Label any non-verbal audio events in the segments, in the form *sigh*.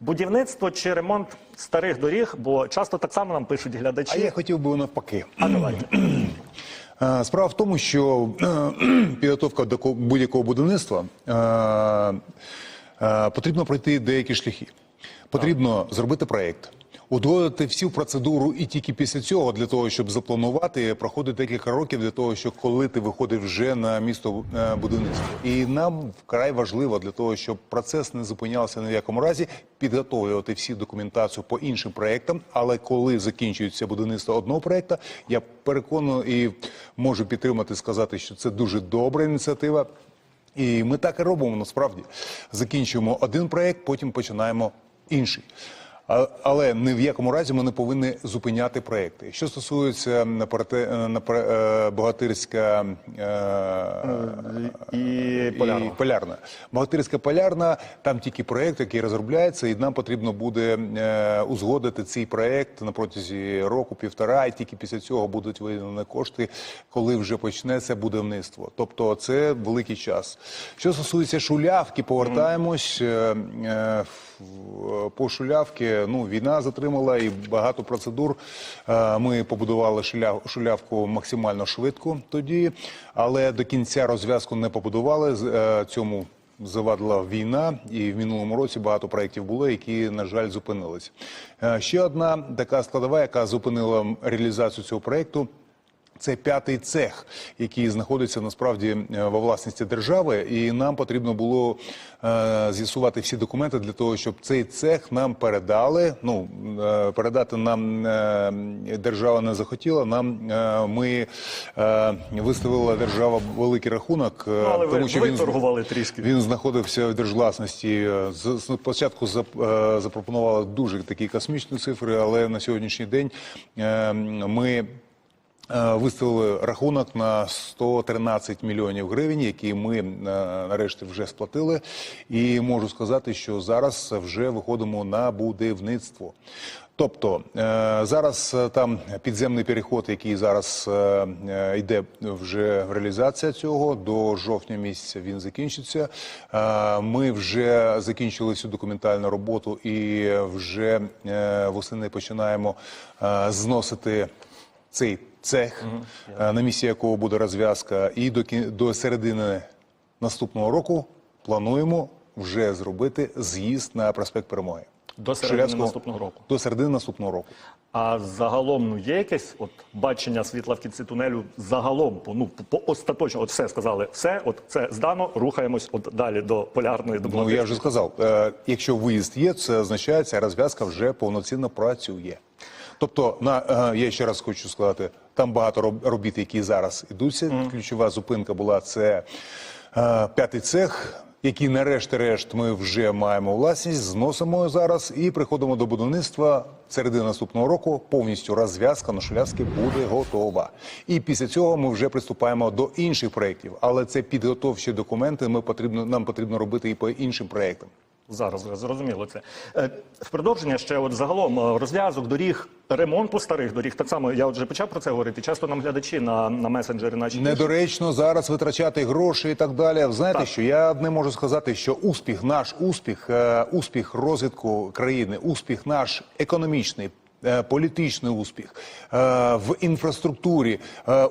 Будівництво чи ремонт старих доріг, бо часто так само нам пишуть глядачі. А я хотів би навпаки. А давайте. *clears throat* Справа в тому, що *clears throat* підготовка до будь-якого будівництва потрібно пройти деякі шляхи. Потрібно зробити проєкт, узгодити всю процедуру, і тільки після цього, для того, щоб запланувати, проходить декілька років для того, щоб коли ти виходиш вже на місто е, будівництва. І нам вкрай важливо для того, щоб процес не зупинявся ні в якому разі, підготовлювати всі документацію по іншим проектам. Але коли закінчується будівництво одного проекту, я переконаний і можу підтримати, сказати, що це дуже добра ініціатива. І ми так і робимо насправді. Закінчуємо один проект, потім починаємо інший. Але ні в якому разі ми не повинні зупиняти проекти. Що стосується е, е, богатирська е, І полярна. і полярна. Богатирська полярна, там тільки проєкт, який розробляється, і нам потрібно буде узгодити цей проєкт на протязі року-півтора, і тільки після цього будуть виділені кошти, коли вже почнеться будівництво. Тобто це великий час. Що стосується шулявки, повертаємось. По шулявки, ну, війна затримала і багато процедур. Е, Ми побудували шуляв- шулявку максимально швидко тоді, але до кінця розв'язку не побудували. Е, Цьому завадила війна, і в минулому році багато проєктів було, які, на жаль, зупинились. Е, Ще одна така складова, яка зупинила реалізацію цього проєкту. Це п'ятий цех, який знаходиться насправді е, во власності держави, і нам потрібно було е, з'ясувати всі документи для того, щоб цей цех нам передали. Ну е, передати нам е, держава не захотіла. Нам е, ми е, виставила держава великий рахунок, е, Ну, але ви, тому що ви він торгували трішки. він знаходився в держвласності. З спочатку зап- е, запропонували дуже такі космічні цифри, але на сьогоднішній день е, ми. Е, Виставили рахунок на 113 мільйонів гривень, які ми е, нарешті вже сплатили. І можу сказати, що зараз вже виходимо на будівництво. Тобто е, зараз там підземний переход, який зараз йде вже в реалізація цього. До жовтня місяця він закінчиться. Ми вже закінчили всю документальну роботу і вже восени починаємо зносити цей цех, е, на місці якого буде розв'язка, і до, кін- до середини наступного року плануємо вже зробити з'їзд на проспект Перемоги. До середини наступного року. До середини наступного року. А загалом ну є якесь от бачення світла в кінці тунелю загалом по ну по остаточно, от все сказали, все, от це здано, рухаємось от далі до полярної до Ну я вже сказав, е, якщо виїзд є, це означає, ця розв'язка вже повноцінно працює. Тобто, на е, я ще раз хочу сказати, там багато робіт, які зараз ідуться. Ключова зупинка була це е, п'ятий цех. Який нарешті-решт ми вже маємо власність, зносимо зараз і приходимо до будівництва середини наступного року. Повністю розв'язка на Шулявській буде готова. І після цього ми вже приступаємо до інших проєктів. Але це підготовчі документи. Ми потрібно нам потрібно робити і по іншим проєктам. Зараз зрозуміло це. Е, В продовження ще от загалом е, розв'язок доріг, ремонту старих доріг. Так само я вже почав про це говорити. Часто нам глядачі на, на месенджери наші. Недоречно зараз витрачати гроші і так далі. Знаєте, Так. що я одне можу сказати, що успіх, наш успіх, е, успіх розвитку країни, успіх наш економічний. Політичний успіх в інфраструктурі,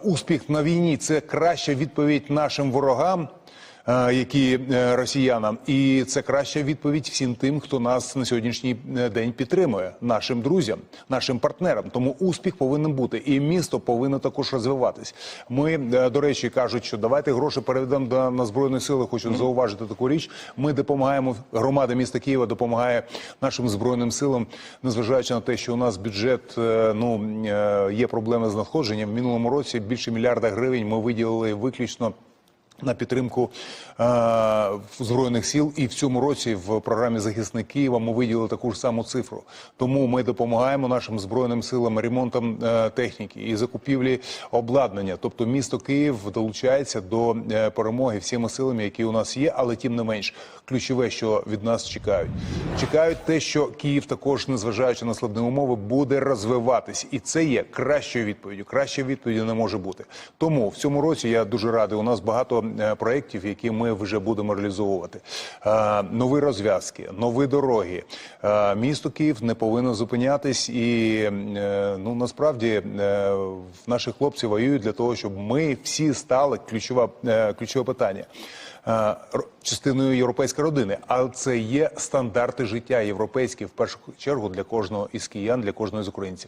успіх на війні це краща відповідь нашим ворогам, які е, росіянам, і це краща відповідь всім тим, хто нас на сьогоднішній е, день підтримує, нашим друзям, нашим партнерам. Тому успіх повинен бути, і місто повинно також розвиватись. Ми, е, до речі, кажуть, що давайте гроші переведемо на збройні сили. Хочу зауважити таку річ. Ми допомагаємо громада міста Києва, допомагає нашим збройним силам, незважаючи на те, що у нас бюджет е, ну е, є проблеми з надходженням. В минулому році більше мільярда гривень ми виділили виключно. На підтримку е, збройних сил, і в цьому році в програмі Захисник Києва ми виділили таку ж саму цифру. Тому ми допомагаємо нашим збройним силам ремонтом е, техніки і закупівлі обладнання. Тобто, місто Київ долучається до е, перемоги всіма силами, які у нас є, але тим не менш ключове, що від нас чекають. Чекають те, що Київ також, незважаючи на складні умови, буде розвиватись, і це є кращою відповіддю. Кращої відповіді не може бути. Тому в цьому році я дуже радий. У нас багато проєктів, які ми вже будемо реалізовувати. Е, Нові розв'язки, нові дороги. Е, Місто Київ не повинно зупинятись, і е, ну насправді е, наші хлопці воюють для того, щоб ми всі стали ключове, е, ключове питання. е, Частиною європейської родини, але це є стандарти життя європейські в першу чергу для кожного із киян, для кожного з українців.